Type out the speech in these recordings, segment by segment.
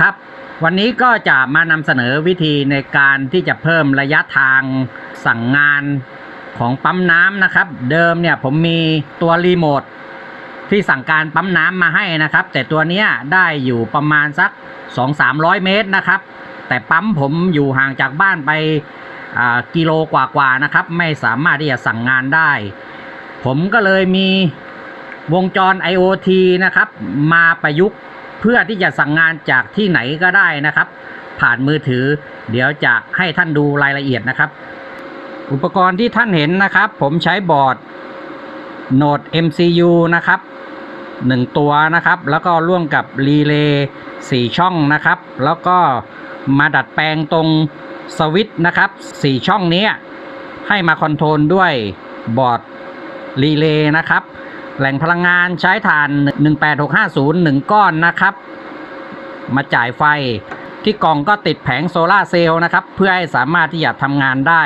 ครับ วันนี้ก็จะมานำเสนอวิธีในการที่จะเพิ่มระยะทางสั่งงานของปั๊มน้ำนะครับ เดิมเนี่ยผมมีตัวรีโมทที่สั่งการปั๊มน้ำมาให้นะครับ แต่ตัวนี้ได้อยู่ประมาณสัก 2-300 เมตรนะครับ แต่ปั๊มผมอยู่ห่างจากบ้านไปกิโลกว่าๆนะครับ ไม่สามารถที่จะสั่งงานได้ ผมก็เลยมีวงจร IoT นะครับ มาประยุกต์ เพื่อที่จะสั่งงานจากที่ไหนก็ได้นะครับ ผ่านมือถือ เดี๋ยวจะให้ท่านดูรายละเอียดนะครับ อุปกรณ์ที่ท่านเห็นนะครับ ผมใช้บอร์ด Node MCU นะครับหนึ่งตัวนะครับ แล้วก็ร่วมกับรีเลย์สี่ช่องนะครับ แล้วก็มาดัดแปลงตรงสวิตช์นะครับสี่ช่องนี้ให้มาคอนโทรลด้วยบอร์ดรีเลย์นะครับ แหล่งพลังงานใช้ถ่าน 18650 1 ก้อนนะครับ มาจ่ายไฟที่กล่องก็ติดแผงโซลาเซลล์นะครับ เพื่อให้สามารถที่จะทำงานได้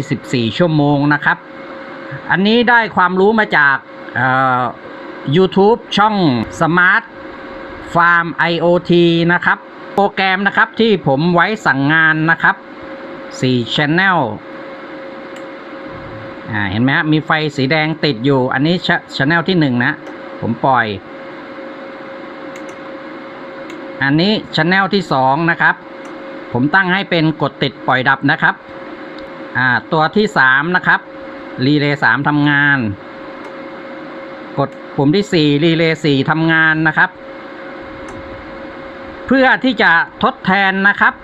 24 ชั่วโมงนะครับ อันนี้ได้ความรู้มาจาก YouTube ช่อง Smart Farm IoT นะครับ โปรแกรมนะครับที่ผมไว้สั่งงานนะครับ4 Channel อ่าเห็นไหมฮะมีไฟสีแดงติดอยู่ อันนี้ช anel ที่หนึ่งนะ ผมปล่อย อันนี้ช anel ที่สองนะครับ ผมตั้งให้เป็นกดติดปล่อยดับนะครับ อ่าตัวที่สามนะครับรีเลย์สามทำงาน กดปุ่มที่สี่รีเลย์สี่ทำงานนะครับ เพื่อที่จะทดแทนนะครับ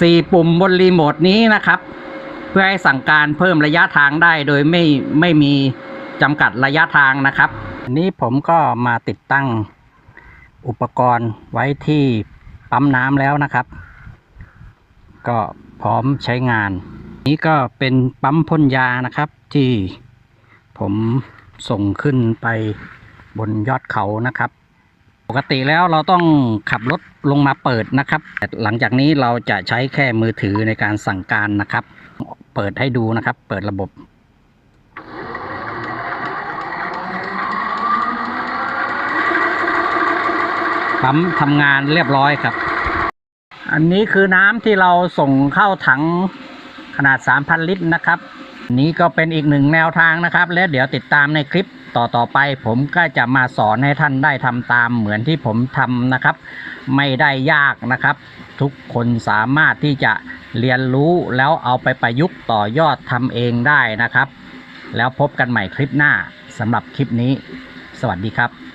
สี่ปุ่มบนรีโมทนี้นะครับ เพื่อให้สั่งการเพิ่มระยะทางได้โดยไม่ไม่มีจำกัดระยะทางนะครับอันนี้ผมก็มาติดตั้งอุปกรณ์ไว้ที่ปั๊มน้ำแล้วนะครับ ก็พร้อมใช้งาน นี้ก็เป็นปั๊มพ่นยานะครับที่ผมส่งขึ้นไปบนยอดเขานะครับ ปกติแล้วเราต้องขับรถลงมาเปิดนะครับ แต่หลังจากนี้เราจะใช้แค่มือถือในการสั่งการนะครับ เปิดให้ดูนะครับ เปิดระบบปั๊มทำงานเรียบร้อยครับ อันนี้คือน้ำที่เราส่งเข้าถังขนาด 3,000 ลิตรนะครับ นี้ก็เป็นอีกหนึ่งแนวทางนะครับ และเดี๋ยวติดตามในคลิปต่อๆไป ผมก็จะมาสอนให้ท่านได้ทำตามเหมือนที่ผมทำนะครับ ไม่ได้ยากนะครับ ทุกคนสามารถที่จะเรียนรู้แล้วเอาไปประยุกต์ต่อยอดทำเองได้นะครับ แล้วพบกันใหม่คลิปหน้าสำหรับคลิปนี้ สวัสดีครับ